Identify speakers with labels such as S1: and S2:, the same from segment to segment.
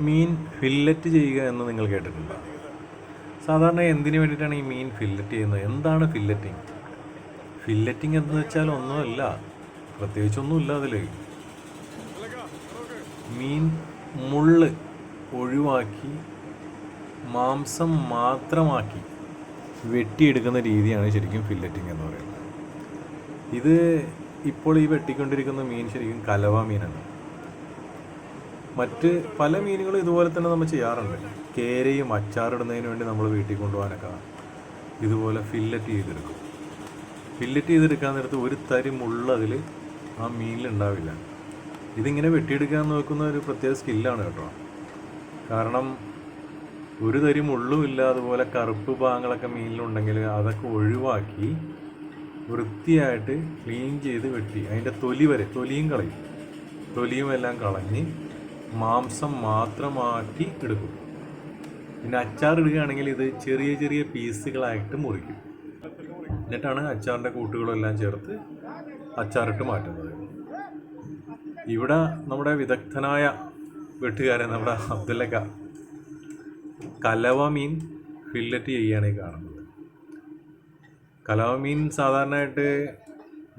S1: മീൻ fillet ചെയ്യുക എന്ന് നിങ്ങൾ കേട്ടിട്ടുണ്ടോ? സാധാരണ എന്തിനു വേണ്ടിയിട്ടാണ് ഈ മീൻ ഫില്ലറ്റ് ചെയ്യുന്നത്? എന്താണ് ഫില്ലറ്റിംഗ്? ഫില്ലറ്റിംഗ് എന്ന് വെച്ചാൽ ഒന്നുമല്ല പ്രത്യേകിച്ചൊന്നുമില്ല അതിൽ മീൻ മുള്ള് ഒഴിവാക്കി മാംസം മാത്രമാക്കി വെട്ടിയെടുക്കുന്ന രീതിയാണ് ശരിക്കും ഫില്ലറ്റിംഗ് എന്ന് പറയുന്നത്. ഇത് ഇപ്പോൾ ഈ വെട്ടിക്കൊണ്ടിരിക്കുന്ന മീൻ ശരിക്കും കലവ മീനാണ്. മറ്റ് പല മീനുകളും ഇതുപോലെ തന്നെ നമ്മൾ ചെയ്യാറുണ്ട്. കേരയും അച്ചാറിടുന്നതിന് വേണ്ടി നമ്മൾ വീട്ടിൽ കൊണ്ടുപോകാനൊക്കെ ഇതുപോലെ ഫില്ലറ്റ് ചെയ്തെടുക്കും. ഫില്ലറ്റ് ചെയ്തെടുക്കാൻ നേരത്ത് ഒരു തരി മുള്ളതിൽ ആ മീനിലുണ്ടാവില്ല ഇതിങ്ങനെ വെട്ടിയെടുക്കാൻ നോക്കുന്ന ഒരു പ്രത്യേക സ്കില്ലാണ് കേട്ടോ. കാരണം ഒരു തരി മുള്ളുമില്ല അതുപോലെ കറുപ്പ് ഭാഗങ്ങളൊക്കെ മീനിലുണ്ടെങ്കിൽ അതൊക്കെ ഒഴിവാക്കി വൃത്തിയായിട്ട് ക്ലീൻ ചെയ്ത് വെട്ടി. അതിന്റെ തൊലി വരെ തൊലിയും കളയും. തൊലിയും എല്ലാം കളഞ്ഞ് മാംസം മാത്രമാക്കി എടുക്കും. പിന്നെ അച്ചാർ ഇടുകയാണെങ്കിൽ ഇത് ചെറിയ ചെറിയ പീസുകളായിട്ട് മുറിക്കും. എന്നിട്ടാണ് അച്ചാറിന്റെ കൂട്ടുകളെല്ലാം ചേർത്ത് അച്ചാറിട്ട് മാറ്റുന്നത്. ഇവിടെ നമ്മുടെ വിദഗ്ധനായ വെട്ടുകാരൻ നമ്മുടെ അബ്ദുല്ലക്ക കലവ മീൻ ഫില്ലറ്റ് ചെയ്യുകയാണ് കാണുന്നത്. കലവ മീൻ സാധാരണയായിട്ട്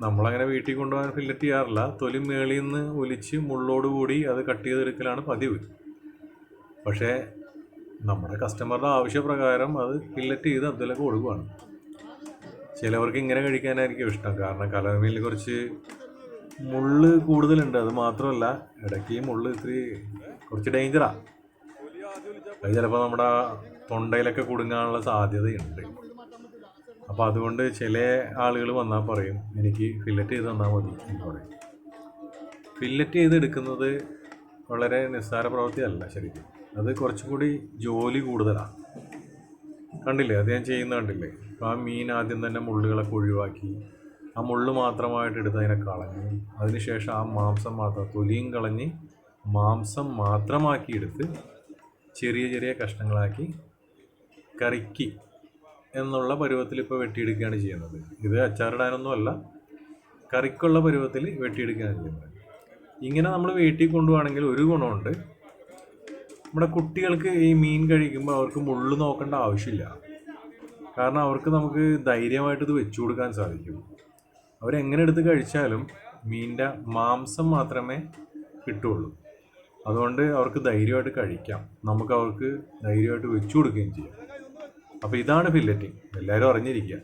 S1: നമ്മളങ്ങനെ വീട്ടിൽ കൊണ്ടുപോകാൻ ഫില്ലറ്റ് ചെയ്യാറില്ല. തൊലി മേളിൽ നിന്ന് ഒലിച്ച് മുള്ളോടുകൂടി അത് കട്ട് ചെയ്തെടുക്കലാണ് പതിവ്. പക്ഷേ നമ്മുടെ കസ്റ്റമറുടെ ആവശ്യപ്രകാരം അത് ഫില്ലറ്റ് ചെയ്ത് അതിലേക്ക് കൊടുക്കുകയാണ് ചിലവർക്ക് ഇങ്ങനെ കഴിക്കാനായിരിക്കും ഇഷ്ടം. കാരണം കലമീനിൽ കുറച്ച് മുള്ള് കൂടുതലുണ്ട്. അത് മാത്രമല്ല ഇടയ്ക്ക് ഈ മുള്ള് ഇത്തിരി കുറച്ച് ഡേഞ്ചറാണ് അത് ചിലപ്പോൾ നമ്മുടെ തൊണ്ടയിലൊക്കെ കുടുങ്ങാനുള്ള സാധ്യതയുണ്ട്. അപ്പോൾ അതുകൊണ്ട് ചില ആളുകൾ വന്നാൽ പറയും എനിക്ക് ഫില്ലറ്റ് ചെയ്ത് തന്നാൽ മതി എന്ന് പറയും. ഫില്ലറ്റ് ചെയ്തെടുക്കുന്നത് വളരെ നിസ്സാര പ്രവൃത്തിയല്ല ശരിക്കും. അത് കുറച്ചും കൂടി ജോലി കൂടുതലാണ് കണ്ടില്ലേ? അത് ഞാൻ ചെയ്യുന്ന കണ്ടില്ലേ? അപ്പോൾ ആ മീൻ ആദ്യം തന്നെ മുള്ളുകളൊക്കെ ഒഴിവാക്കി ആ മുള്ള് മാത്രമായിട്ട് എടുത്ത് അതിനെ കളഞ്ഞ് അതിനുശേഷം ആ മാംസം മാത്രം തൊലിയും കളഞ്ഞ് മാംസം മാത്രമാക്കി എടുത്ത് ചെറിയ ചെറിയ കഷ്ണങ്ങളാക്കി കറിക്ക് എന്നുള്ള പരുവത്തിൽ ഇപ്പോൾ വെട്ടിയെടുക്കുകയാണ് ചെയ്യുന്നത്. ഇത് അച്ചാറിടാനൊന്നുമല്ല കറിക്കുള്ള പരുവത്തിൽ വെട്ടിയെടുക്കുകയാണ് ചെയ്യുന്നത്. ഇങ്ങനെ നമ്മൾ വീട്ടിൽ കൊണ്ടുപോകണമെങ്കിൽ ഒരു ഗുണമുണ്ട്. നമ്മുടെ കുട്ടികൾക്ക് ഈ മീൻ കഴിക്കുമ്പോൾ അവർക്ക് മുള്ളു നോക്കേണ്ട ആവശ്യമില്ല. കാരണം അവർക്ക് നമുക്ക് ധൈര്യമായിട്ട് ഇത് വെച്ചു കൊടുക്കാൻ സാധിക്കും. അവരെങ്ങനെ എടുത്ത് കഴിച്ചാലും മീനിന്റെ മാംസം മാത്രമേ കിട്ടുള്ളൂ അതുകൊണ്ട് അവർക്ക് ധൈര്യമായിട്ട് കഴിക്കാം. നമുക്ക് അവർക്ക് ധൈര്യമായിട്ട് വെച്ചു കൊടുക്കുകയും ചെയ്യാം. അപ്പോൾ ഇതാണ് ഫില്ലറ്റിംഗ് എല്ലാവരും അറിഞ്ഞിരിക്കുക.